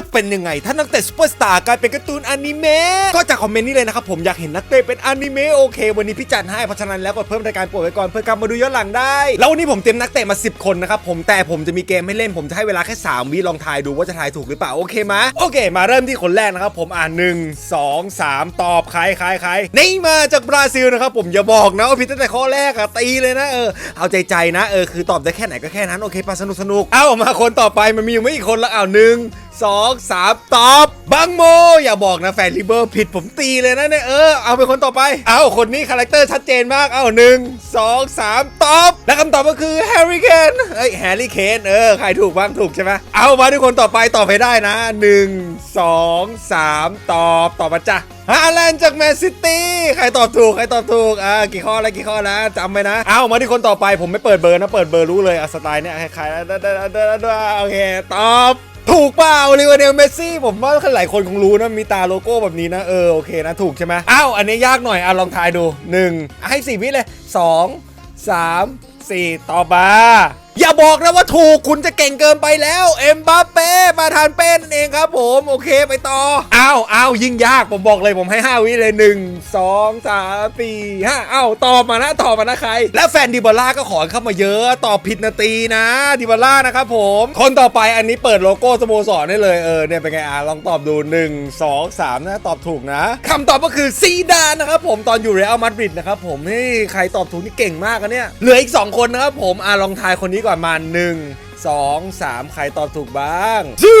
จะเป็นยังไง ถ้านักเตะซูเปอร์สตาร์กลายเป็นการ์ตูนอนิเมะก็จากคอมเมนต์นี้เลยนะครับผมอยากเห็นนักเตะเป็นอนิเมะโอเค วันนี้พี่จัดให้เพราะฉะนั้นแล้วกดเพิ่มรายการโปรดไว้ก่อนเพื่อกลับมาดูย้อนหลังได้ แล้ววันนี้ผมเตรียมนักเตะมา 10 คนนะครับผมแต่ผมจะมีเกมให้เล่นผมจะให้เวลาแค่ 3 วิลองทายดูว่าจะทายถูกหรือเปล่าโอเคไหมโอเค มาเริ่มที่คนแรกนะครับผมอ่านหนึ่งสองสามตอบใครใครใครนี่มาจากบราซิลนะครับผมอย่าบอกนะว่าผิดตั้งแต่ข้อแรกอะตีเลยนะเออเอาใจใจนะเออคือตอบได้แค่ไหนก็แค่นั้นโอเคปะสนุกสนุกเอ้ามาคนต่อไปมันมีอยู่ไม่กี่คนละอ้าวหนึ่ง สองสามตอบ บังโม อย่าบอกนะแฟนลิเบอร์ผิดผมตีเลยนะเนี่ยเออ เอาเป็นคนต่อไป เอาคนนี้คาแรคเตอร์ชัดเจนมาก เอาหนึ่งสองสามตอบ และคำตอบก็คือแฮร์รี่เคนเอ้ยแฮร์รี่เคนเออ ใครถูกบ้างถูกใช่ไหมเอามาทุกคนต่อไปตอบให้ได้นะหนึ่งสองสามตอบตอบมาจ้ะฮาแลนด์จากแมนซิตี้ใครตอบถูก ใครตอบถูก อ่า กี่ข้อแล้วกี่ข้อแล้วจำไว้นะ เอามาที่คนต่อไปผมไม่เปิดเบอร์นะ เปิดเบอร์รู้เลยอะสไตล์เนี่ยใครๆได้ได้ได้ได้โอเค ตอบ ถูกเปล่าลิเวเนลเมสซี่ผมว่าหลายคนคงรู้นะมีตาโลโก้แบบนี้นะ เออโอเคนะถูกใช่ไหมอ้าวอันนี้ยากหน่อยอะลองทายดู 1 ให้สี่วิเลย 2 3 4 ต่อมา อย่าบอกนะว่าถูกคุณจะเก่งเกินไปแล้วเอ็มบัปเป้มาทานเป้นั่นเองครับผมโอเคไปต่ออ้าวอ้าวยิ่งยากผมบอกเลยผมให้ 5 วิเลย1 2 3 4 5อ้าวตอบมานะตอบมานะใคร แล้วแฟนดิบาร่าก็ขอเข้ามาเยอะตอบผิดนาตีนะดิบาร่านะครับผมคนต่อไปอันนี้เปิดโลโก้สโมสรได้เลยเออเนี่ยเป็นไงอะลองตอบดู 1 2 3นะตอบถูกนะคำตอบก็คือซีดานนะครับผมตอนอยู่เรอัลมาดริดนะครับผมนี่ใครตอบถูกนี่เก่งมากอะเนี่ยเหลืออีก 2 คนนะครับผมอะลองทายคนนี้ก่อนมา1 2 3 ใครตอบถูกบ้างซู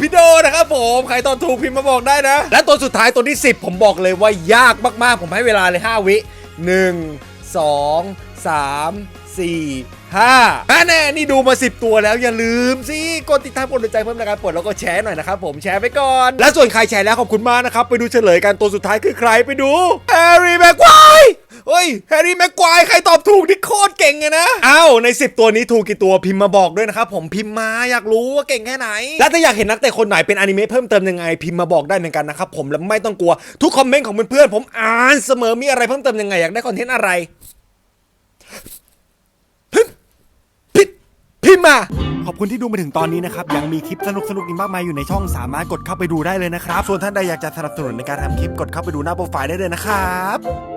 พี่โดนะครับผม ใครตอบถูกพิมพ์มาบอกได้นะ และตัวสุดท้ายตัวที่ 10 ผมบอกเลยว่ายากมากๆ ผมให้เวลาเลย 5 วิ 1 2 3 4 5แน่นี่ดูมา 10 ตัวแล้วอย่าลืมสิ กดติดตามกดใจเพิ่มรายการปลดแล้วก็แชร์หน่อยนะครับผมแชร์ไปก่อน และส่วนใครแชร์แล้วขอบคุณมากนะครับ ไปดูเฉลยกันตัวสุดท้ายคือใครไปดูแฮร์รี่แม็กควาย เฮ้ยแฮร์รี่แม็กควายใครตอบถูกนี่โคตรเก่งเลยนะอ้าวใน 10 ตัวนี้ถูกกี่ตัวพิมพ์มาบอกด้วยนะครับผมพิมพ์มาอยากรู้ว่าเก่งแค่ไหน และถ้าอยากเห็นนักเตะคนไหนเป็นอนิเมะเพิ่มเติมยังไงพิมพ์มาบอกได้เหมือนกันนะครับผมและไม่ต้องกลัวทุกคอมเมนต์ของเพื่อนๆผมอ่านเสมอมีอะไรเพิ่มเติมยังไงอยากได้คอนเทนต์อะไรพิพิมพ์มาขอบคุณที่ดูมาถึงตอนนี้นะครับ ยังมีคลิปสนุกสนุกๆอีกมากมายอยู่ในช่องสามารถกดเข้าไปดูได้เลยนะครับ ส่วนท่านใดอยากจะสนับสนุนในการทำคลิปกดเข้าไปดูหน้าโปรไฟล์ได้เลยนะครับ